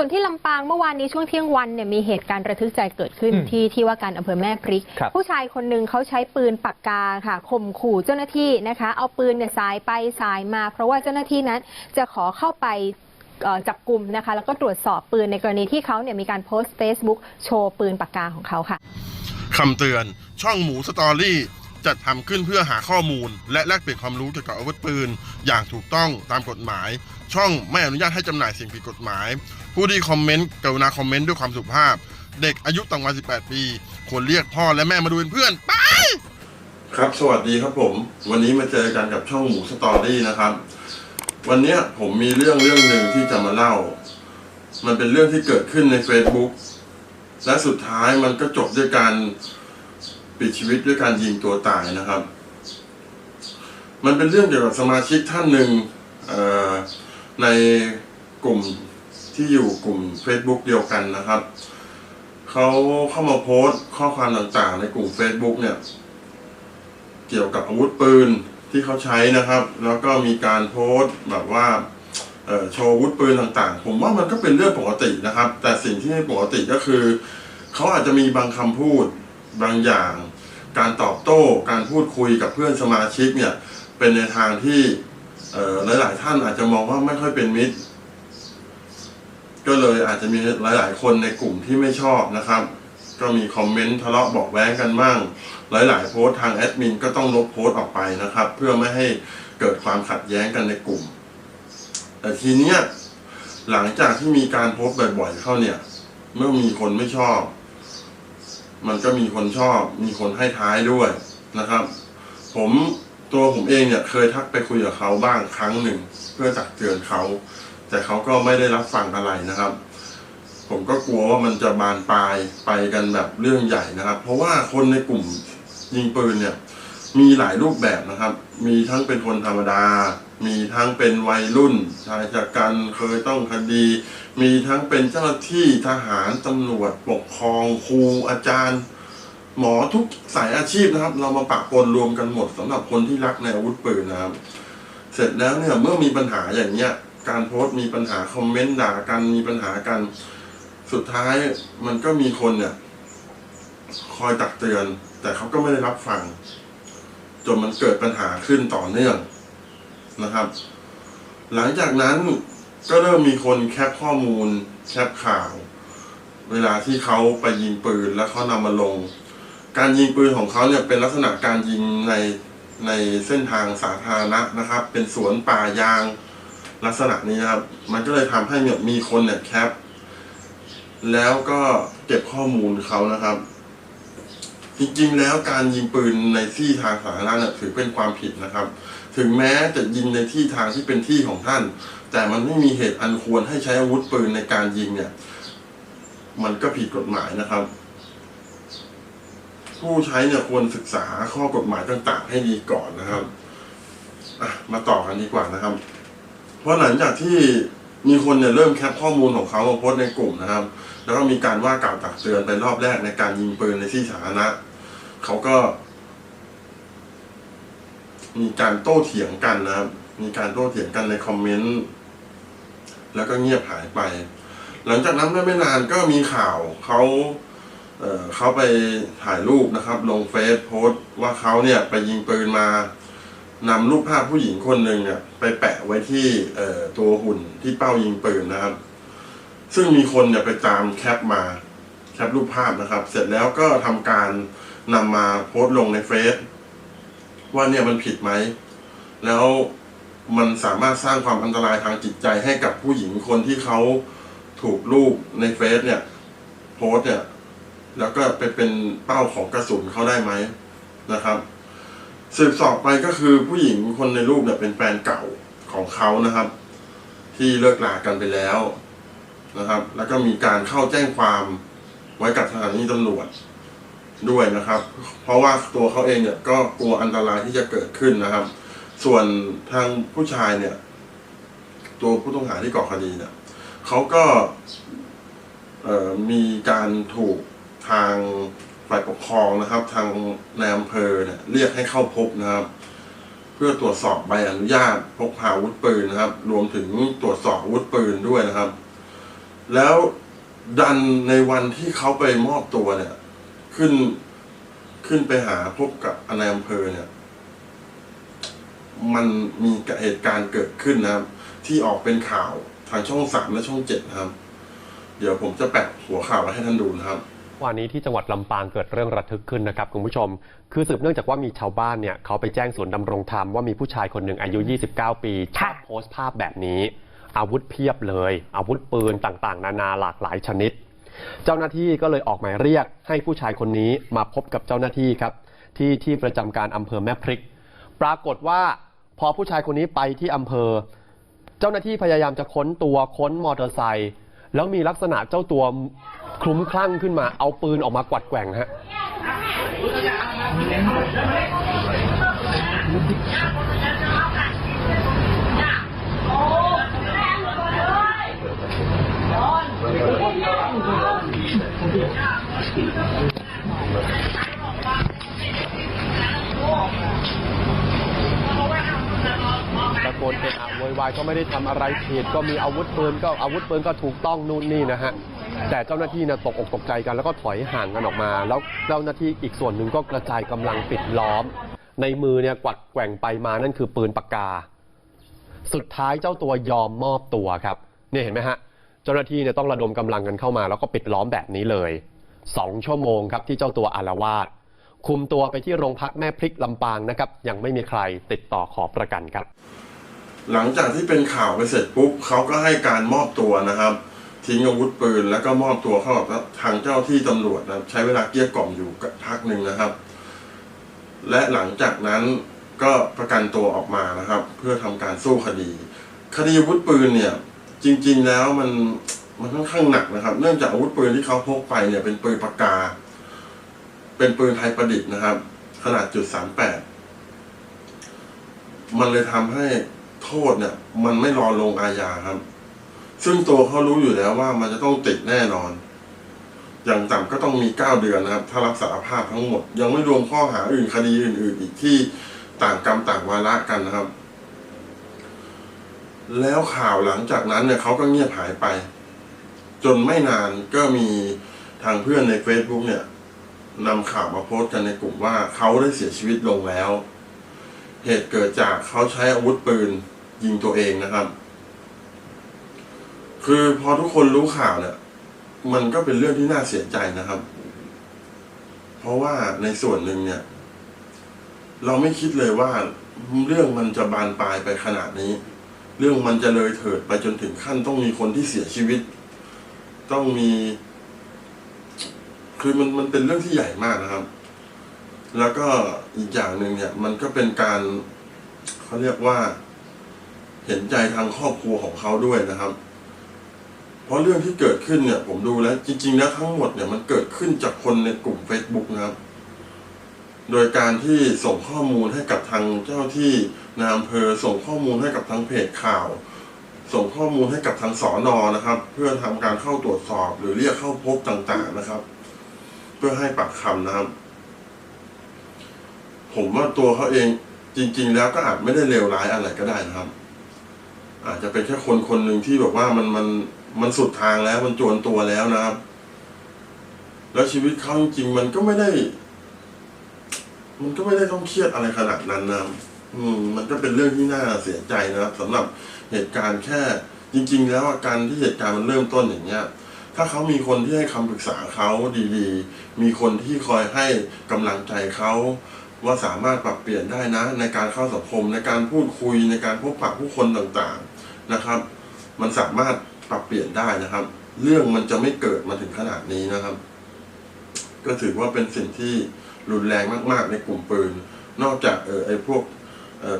ส่วนที่ลำปางเมื่อวานนี้ช่วงเที่ยงวันเนี่ยมีเหตุการณ์ระทึกใจเกิดขึ้นอืมที่ที่ว่าการอำเภอแม่พริก ครับผู้ชายคนหนึ่งเขาใช้ปืนปากกาค่ะข่มขู่เจ้าหน้าที่นะคะ เอาปืนเนี่ยสายไปสายมา เพราะว่าเจ้าหน้าที่นั้นจะขอเข้าไปเอ่อจับกลุ่มนะคะ แล้วก็ตรวจสอบปืนในกรณีที่เขาเนี่ยมีการโพสต์ Facebook โชว์ปืนปากกาของเขาค่ะ คำเตือนช่องหมูสตอรี่ จัดทำขึ้นเพื่อหาข้อมูล และแลกเปลี่ยนความรู้เกี่ยวกับอาวุธปืน อย่างถูกต้องตามกฎหมาย ช่องไม่อนุญาตให้จำหน่ายสิ่งผิดกฎหมาย ผู้ที่คอมเมนต์กรุณาคอมเมนต์ด้วยความสุภาพ เด็กอายุต่ำกว่า 18 ปีควรเรียกพ่อและแม่มาดูเป็นเพื่อนไปครับสวัสดีครับผม วันนี้มาเจอกันกับช่องหมูสตอรี่นะครับ วันนี้ผมมีเรื่องเรื่องหนึ่งที่จะมาเล่า มันเป็นเรื่องที่เกิดขึ้นใน Facebook และสุดท้ายมันก็จบด้วยการ ปิดชีวิตด้วยการยิงตัวตายนะครับ มันเป็นเรื่องเกี่ยวกับสมาชิกท่านหนึ่งในกลุ่มที่อยู่กลุ่ม Facebook เดียวกันนะครับ เขาเข้ามาโพสต์ข้อความต่างๆ ในกลุ่ม Facebook เนี่ย เกี่ยวกับอาวุธปืนที่เขาใช้นะครับ แล้วก็มีการโพสต์แบบว่าโชว์อาวุธปืนต่างๆ ผมว่ามันก็เป็นเรื่องปกตินะครับ แต่สิ่งที่ไม่ปกติก็คือ เขาอาจจะมีบางคำพูด บางอย่าง การตอบโต้ การพูดคุยกับเพื่อนสมาชิกเนี่ยเป็นในทางที่หลายๆท่านอาจจะมองว่าไม่ค่อยเป็นมิตร ก็เลยอาจจะมีหลาย ๆ คนในกลุ่มที่ไม่ชอบนะครับ ก็มีคอมเมนต์ทะเลาะบอกแว้งกันบ้างหลาย ๆ โพสต์ทางแอดมินก็ต้องลบโพสต์ออกไปนะครับ เพื่อไม่ให้เกิดความขัดแย้งกันในกลุ่ม แต่ทีเนี้ยหลังจากที่มีการโพสต์บ่อย ๆ เข้าเนี่ย เมื่อมีคนไม่ชอบ มันก็มีคนชอบ มีคนให้ท้ายด้วยนะครับ ผมตัวผมเองเนี่ยเคยทักไปคุยกับเขาบ้างครั้งหนึ่ง เพื่อตักเตือนเขา แต่เขาก็ไม่ได้รับฟังอะไรนะครับ ผมก็กลัวว่ามันจะบานปลายไปกันแบบเรื่องใหญ่นะครับ เพราะว่าคนในกลุ่มยิงปืนเนี่ย มีหลายรูปแบบนะครับ มีทั้งเป็นคนธรรมดา มีทั้งเป็นวัยรุ่นชายชะกันเคยต้องคดี มีทั้งเป็นเจ้าหน้าที่ทหารตำรวจปกครองครูอาจารย์ หมอทุกสายอาชีพนะครับ เรามาปะปนรวมกันหมดสำหรับคนที่รักในอาวุธปืนนะครับ เสร็จแล้วเนี่ยเมื่อมีปัญหาอย่างเนี้ยการโพสต์มีปัญหาคอมเมนต์ด่ากันมีปัญหากัน สุดท้ายมันก็มีคนเนี่ย คอยตักเตือน แต่เขาก็ไม่ได้รับฟัง จนมันเกิดปัญหาขึ้นต่อเนื่อง นะครับ หลังจากนั้นก็เริ่มมีคนแคปข้อมูล แคปข่าว เวลาที่เขาไปยิงปืนแล้วเขานำมาลง การยิงปืนของเขาเนี่ยเป็นลักษณะการยิงในในเส้นทางสาธารณะนะครับ เป็นสวนป่ายางลักษณะนี้นะครับ มันก็เลยทำให้เนี่ยมีคนเนี่ยแคปแล้วก็เก็บข้อมูลเขานะครับ จริงๆแล้วการยิงปืนในที่ทางสาธารณะถือเป็นความผิดนะครับ ถึงแม้จะยิงในที่ทางที่เป็นที่ของท่าน แต่มันไม่มีเหตุอันควรให้ใช้อาวุธปืนในการยิงเนี่ย มันก็ผิดกฎหมายนะครับ ผู้ใช้เนี่ยควรศึกษาข้อกฎหมายต่าง ๆ ให้ดีก่อนนะครับอะมาต่อกันดีกว่านะครับ เพราะหลังจากที่มีคนเนี่ยเริ่มแคปข้อมูลของเขามาโพสในกลุ่มนะครับ แล้วก็มีการว่ากล่าวตักเตือนไปรอบแรกในการยิงปืนในที่สาธารณะเขาก็ มีการโต้เถียงกันนะครับ มีการโต้เถียงกันในคอมเมนต์ แล้วก็เงียบหายไป หลังจากนั้นไม่นานก็มีข่าวเขาเเขาไปถ่ายรูปนะครับ ลงเฟซโพสต์ว่าเขาเนี่ยไปยิงปืนมานำรูปภาพผู้หญิงคนหนึ่งเนี่ยไปแปะไว้ที่ตัวหุ่นที่เป้ายิงปืนนะครับ ซึ่งมีคนเนี่ยไปตามแคปมาแคปรูปภาพนะครับ เสร็จแล้วก็ทำการนำมาโพสต์ลงในเฟซ ว่าเนี่ยมันผิดไหม แล้วมันสามารถสร้างความอันตรายทางจิตใจให้กับผู้หญิงคนที่เขาถูกรูปในเฟซเนี่ย โพสเนี่ย แล้วก็ไปเป็นเป้าของกระสุนเขาได้ไหมนะครับ สืบสอบไปก็คือผู้หญิงคนในรูปเนี่ยเป็นแฟนเก่าของเขานะครับ ที่เลิกลากันไปแล้วนะครับ แล้วก็มีการเข้าแจ้งความไว้กับสถานีตำรวจ ด้วยนะครับ เพราะว่าตัวเขาเองเนี่ยก็กลัวอันตรายที่จะเกิดขึ้นนะครับ ส่วนทางผู้ชายเนี่ย ตัวผู้ต้องหาที่ก่อคดีเนี่ยเขาก็มีการถูกทางฝ่ายปกครองนะครับ ทางในอำเภอเนี่ยเรียกให้เข้าพบนะครับ เพื่อตรวจสอบใบอนุญาตพกพาอาวุธปืนนะครับ รวมถึงตรวจสอบอาวุธปืนด้วยนะครับ แล้วดันในวันที่เขาไปมอบตัวเนี่ย ขึ้นขึ้นไปหาพบกับนายอำเภอเนี่ย มันมีเหตุการณ์เกิดขึ้นนะครับ ที่ออกเป็นข่าวทางช่องสามและช่องเจ็ดนะครับ เดี๋ยวผมจะแปะหัวข่าวไว้ให้ท่านดูนะครับวันนี้ที่จังหวัดลำปางเกิดเรื่องระทึกขึ้นนะครับคุณผู้ชม คือสืบเนื่องจากว่ามีชาวบ้านเนี่ยเขาไปแจ้งศูนย์ดำรงธรรมว่ามีผู้ชายคนหนึ่งอายุ 29 ปีชอบโพสต์ภาพแบบนี้ อาวุธเพียบเลย อาวุธปืนต่างๆ นานาหลากหลายชนิด เจ้าหน้าที่ก็เลยออกหมายเรียกให้ผู้ชายคนนี้มาพบกับเจ้าหน้าที่ครับ ที่ที่ประจำการอำเภอแม่พริก ปรากฏว่าพอผู้ชายคนนี้ไปที่อำเภอ เจ้าหน้าที่พยายามจะค้นตัวค้นมอเตอร์ไซค์แล้วมีลักษณะเจ้าตัวคลุ้มคลั่งขึ้นมา เอาปืนออกมากวัดแกว่งฮะ ตะโกนเอะอะโวยวายก็ไม่ได้ทำอะไรผิดก็มีอาวุธปืนก็อาวุธปืนก็ถูกต้องนู่นนี่นะฮะ แต่เจ้าหน้าที่เนี่ยตกอกตกใจกันแล้วก็ถอยห่างกันออกมา แล้วเจ้าหน้าที่อีกส่วนหนึ่งก็กระจายกำลังปิดล้อม ในมือเนี่ยกวัดแกว่งไปมานั่นคือปืนปากกา สุดท้ายเจ้าตัวยอมมอบตัวครับ เนี่ยเห็นไหมฮะ เจ้าหน้าที่เนี่ยต้องระดมกำลังกันเข้ามา แล้วก็ปิดล้อมแบบนี้เลย สองชั่วโมงครับที่เจ้าตัวอารวาสคุมตัวไปที่โรงพักแม่พริกลำปางนะครับ ยังไม่มีใครติดต่อขอประกันครับ หลังจากที่เป็นข่าวไปเสร็จปุ๊บเขาก็ให้การมอบตัวนะครับ ทิ้งอาวุธปืนแล้วก็มอบตัวเข้ากับทางเจ้าที่ตำรวจนะใช้เวลาเกลี้ยกล่อมอยู่พักหนึ่งนะครับ และหลังจากนั้นก็ประกันตัวออกมานะครับ เพื่อทำการสู้คดี คดีอาวุธปืนเนี่ยจริง ๆ แล้วมัน มันค่อนข้างหนักนะครับ เนื่องจากอาวุธปืนที่เขาพกไปเนี่ยเป็นปืนปากกา เป็นปืนไทยประดิษฐ์นะครับ ขนาดจุดสามแปดมันเลยทำให้โทษเนี่ย มันไม่รอลงอาญาครับ ซึ่งตัวเขารู้อยู่แล้วว่ามันจะต้องติดแน่นอน อย่างต่ำก็ต้องมีเก้าเดือนนะครับ ถ้ารับสารภาพทั้งหมด ยังไม่รวมข้อหาอื่นคดีอื่น ๆ อีกที่ต่างกรรมต่างวาระกันนะครับ แล้วข่าวหลังจากนั้นเนี่ยเขาก็เงียบหายไป จนไม่นานก็มีทางเพื่อนใน Facebook เนี่ยนำข่าวมาโพสต์กันในกลุ่มว่าเขาได้เสียชีวิตลงแล้ว เหตุเกิดจากเขาใช้อาวุธปืนยิงตัวเองนะครับ คือพอทุกคนรู้ข่าวเนี่ย มันก็เป็นเรื่องที่น่าเสียใจนะครับ เพราะว่าในส่วนหนึ่งเนี่ย เราไม่คิดเลยว่าเรื่องมันจะบานปลายไปขนาดนี้ เรื่องมันจะเลยเถิดไปจนถึงขั้นต้องมีคนที่เสียชีวิต ต้องมี คือมันมันเป็นเรื่องที่ใหญ่มากนะครับ แล้วก็อีกอย่างหนึ่งเนี่ย มันก็เป็นการเขาเรียกว่า เห็นใจทางครอบครัวของเขาด้วยนะครับ เพราะเรื่องที่เกิดขึ้นเนี่ย ผมดูแล้ว จริง ๆ แล้วทั้งหมดเนี่ยมันเกิดขึ้นจากคนในกลุ่ม Facebook นะครับ โดยการที่ส่งข้อมูลให้กับทางเจ้าที่นายอำเภอส่งข้อมูลให้กับทางเพจข่าว ส่งข้อมูลให้กับทางสอนอนะครับ เพื่อทำการเข้าตรวจสอบ หรือเรียกเข้าพบต่างๆนะครับ เพื่อให้ปากคำนะครับ ผมว่าตัวเขาเองจริง ๆ แล้วก็อาจไม่ได้เลวร้ายอะไรก็ได้นะครับ อาจจะเป็นแค่คนคนหนึ่งที่แบบว่ามันมันมันสุดทางแล้วมันจวนตัวแล้วนะครับ แล้วชีวิตเขาจริงๆมันก็ไม่ได้ มันก็ไม่ได้ต้องเครียดอะไรขนาดนั้นนะ อืม มันก็เป็นเรื่องที่น่าเสียใจนะครับสำหรับเหตุการณ์แค่จริง ๆ แล้วการที่เหตุการณ์มันเริ่มต้นอย่างเงี้ย ถ้าเขามีคนที่ให้คำปรึกษาเขาดีๆ มีคนที่คอยให้กำลังใจเขาว่าสามารถปรับเปลี่ยนได้นะ ในการเข้าสังคมในการพูดคุยในการพบปะผู้คนต่างๆนะครับ มันสามารถปรับเปลี่ยนได้นะครับ เรื่องมันจะไม่เกิดมาถึงขนาดนี้นะครับ ก็ถือว่าเป็นสิ่งที่รุนแรงมาก ๆ ในกลุ่มปืน นอกจากเออไอ้พวก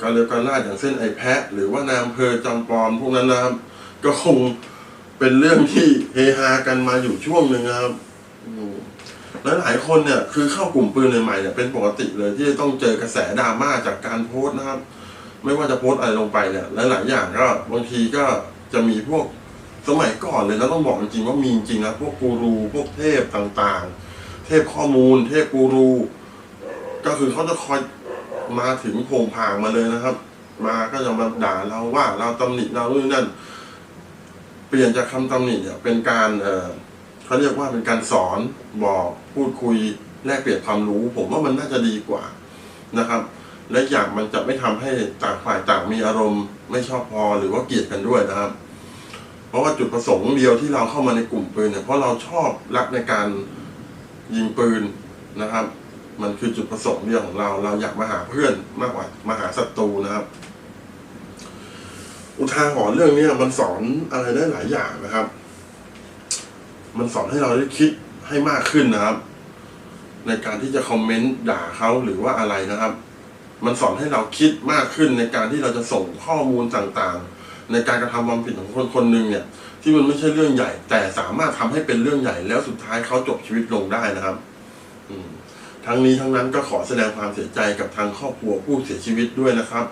การเรียกการล่าอย่างเช่นไอ้แพะ หรือว่านายอำเภอจำปอมพวกนั้นนะครับก็คงเป็นเรื่องที่เฮฮากันมาอยู่ช่วงหนึ่งครับแล้วหลายคนเนี่ยคือเข้ากลุ่มปืนใหม่ๆเนี่ยเป็นปกติเลยที่ต้องเจอกระแสดราม่าจากการโพสต์นะครับ ไม่ว่าจะโพสต์อะไรลงไปเนี่ยหลายๆอย่างก็บางทีก็จะมีพวกสมัยก่อนเลยนะต้องบอกจริงๆว่ามีจริงนะพวกกูรูพวกเทพต่างๆ เทพข้อมูล เทพกูรู ก็คือเขาจะคอย มาถึงโผงผางมาเลยนะครับ มาก็จะมาด่าเราว่าเราตำหนิเราด้วยนั่นไปลี่ยนจากคำตำหนิเนี่ยเป็นการเออเขาเรียกว่าเป็นการสอนบอกพูดคุยแลกเปลี่ยนความรู้ ผมว่ามันน่าจะดีกว่านะครับ และอย่างมันจะไม่ทำให้ต่างฝ่ายต่างมีอารมณ์ ไม่ชอบพอหรือว่าเกลียดกันด้วยนะครับ เพราะว่าจุดประสงค์เดียวที่เราเข้ามาในกลุ่มปืนเนี่ยเพราะเราชอบรักในการยิงปืนนะครับ มันคือจุดประสงค์เดียวของเรา เราอยากมาหาเพื่อนมากกว่ามาหาศัตรูนะครับ อุทาหรณ์เรื่องนี้มันสอนอะไรได้หลายอย่างนะครับ มันสอนให้เราได้คิดให้มากขึ้นนะครับ ในการที่จะคอมเมนต์ด่าเขาหรือว่าอะไรนะครับ มันสอนให้เราคิดมากขึ้นในการที่เราจะส่งข้อมูลต่างๆ ในการกระทำความผิดของคนคนหนึ่งเนี่ย ที่มันไม่ใช่เรื่องใหญ่ แต่สามารถทำให้เป็นเรื่องใหญ่แล้วสุดท้ายเขาจบชีวิตลงได้นะครับ อืม ทั้งนี้ทั้งนั้นก็ขอแสดงความเสียใจกับทางครอบครัวผู้เสียชีวิตด้วยนะครับ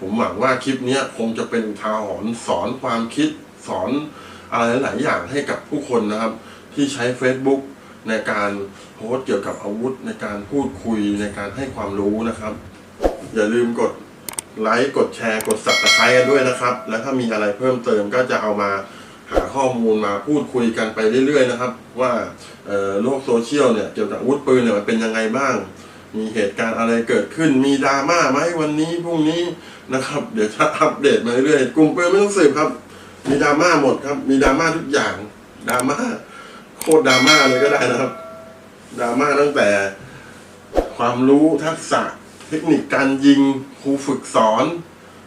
ผมหวังว่าคลิปนี้คงจะเป็นทาหรณ์สอนความคิดสอนอะไรหลายๆอย่างให้กับผู้คนนะครับ ที่ใช้ Facebook ในการโพสเกี่ยวกับอาวุธในการพูดคุยในการให้ความรู้นะครับ อย่าลืมกดไลค์กดแชร์กด subscribe กันด้วยนะครับ และถ้ามีอะไรเพิ่มเติมก็จะเอามา หาข้อมูลมาพูดคุยกันไปเรื่อยๆนะครับ ว่าโลกโซเชียลเนี่ยเกี่ยวกับอาวุธปืนเนี่ยมันเป็นยังไงบ้าง มีเหตุการณ์อะไรเกิดขึ้นมีดราม่าไหมวันนี้พรุ่งนี้นะครับ เดี๋ยวจะอัปเดตมาเรื่อยๆกลุ่มปืนไม่ต้องสืบครับ มีดราม่าหมดครับ มีดราม่าทุกอย่างดราม่าโคตรดราม่าเลยก็ได้นะครับดราม่าตั้งแต่ความรู้ทักษะเทคนิคการยิงครูฝึกสอน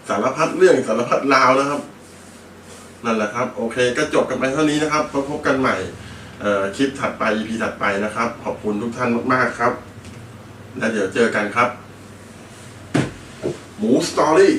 สารพัดเรื่องสารพัดราวนะครับ นั่นแหละครับ โอเค ก็จบกันไปเท่านี้นะครับพบพบกันใหม่คลิปถัดไป EP ถัดไปนะครับ ขอบคุณทุกท่านมากๆครับ และเดี๋ยวเจอกันครับ หมูสตอรี่